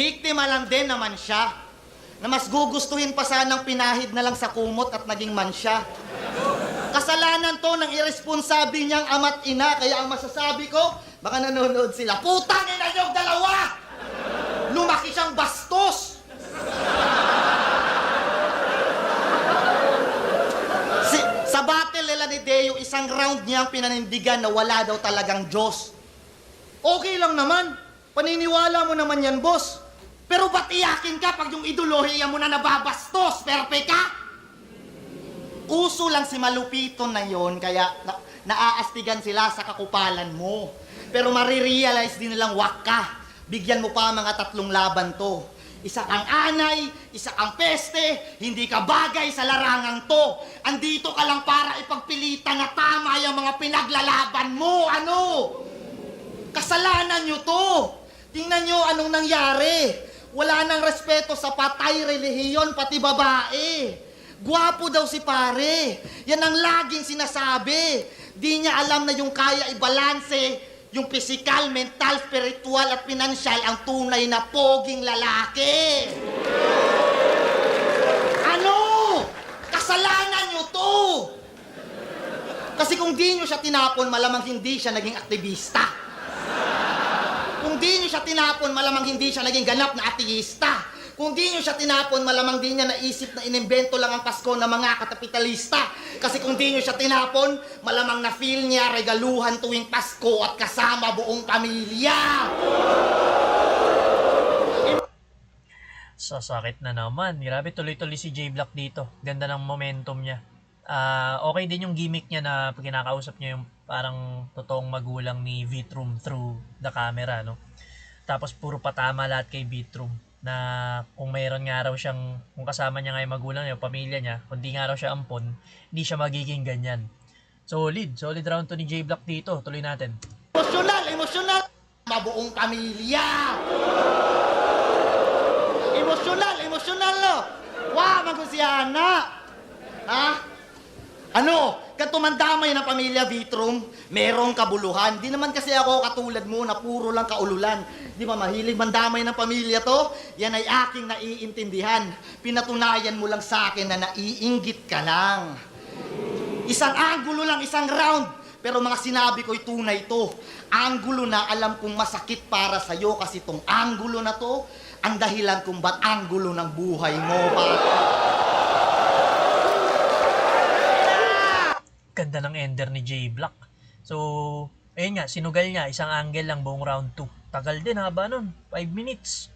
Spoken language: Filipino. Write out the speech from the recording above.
biktima lang din naman siya. Na mas gugustuhin pa sanang pinahid na lang sa kumot at naging man siya. Kasalanan to ng irresponsable niyang ama't ina, kaya ang masasabi ko, baka nanonood sila, putang ina niyong dalawa! Lumaki siyang bastos! Si, sa battle nila ni Deo, isang round niya ang pinanindigan na wala daw talagang Diyos. Okay lang naman. Paniniwala mo naman yan, boss. Pero ba't iyakin ka pag yung idolohiya mo na nababastos? Perpe ka? Uso lang si Malupiton na yon kaya na, naaastigan sila sa kakupalan mo. Pero marirealize din nilang wak ka. Bigyan mo pa mga tatlong laban to. Isa kang anay, isa kang peste, hindi ka bagay sa larangang to. Andito ka lang para ipagpilitan na tama yung mga pinaglalaban mo. Ano? Kasalanan nyo to. Tingnan nyo anong nangyari. Wala nang respeto sa patay relihiyon, pati babae. Gwapo daw si pare. Yan ang laging sinasabi. Di niya alam na yung kaya ibalanse yung physical, mental, spiritual at pinansyal ang tunay na poging lalaki. Ano? Kasalanan nyo to. Kasi kung di nyo siya tinapon, malamang hindi siya naging aktivista. Kung di nyo siya tinapon, malamang hindi siya naging ganap na ateista. Kung di nyo siya tinapon, malamang di niya naisip na inimbento lang ang Pasko ng mga katapitalista. Kasi kung di nyo siya tinapon, malamang na-feel niya regaluhan tuwing Pasko at kasama buong pamilya. Sasakit na naman. Grabe, tuloy-tuloy si J Block dito. Ganda ng momentum niya. Ah, okay din yung gimmick niya na pag kinakausap niya yung parang totoong magulang ni Vitrum through the camera, no? Tapos puro patama lahat kay Vitrum na kung mayroon nga raw siyang, kung kasama niya nga yung magulang niya, yung pamilya niya, kung di nga raw siya ampon, hindi siya magiging ganyan. Solid, solid round to ni J Block dito. Tuloy natin. Emosyonal, emosyonal. Mabuong pamilya. Emosyonal, emosyonal no. Wa, magusyana. Ha? Ano? Katumandamay ng pamilya Vitrum, merong kabuluhan. Di naman kasi ako katulad mo na puro lang kaululan. Di ba mahilig mandamay ng pamilya to? Yan ay aking naiintindihan. Pinatunayan mo lang sa akin na naiinggit ka lang. Isang anggulo lang, isang round. Pero mga sinabi ko'y tunay to. Anggulo na alam kong masakit para sa'yo kasi tong anggulo na to, ang dahilan kung ba't anggulo ng buhay mo. Pa. Ganda ng ender ni J Block. So, ayun nga, sinugal niya, isang angle lang buong round 2. Tagal din, haba nun. 5 minutes.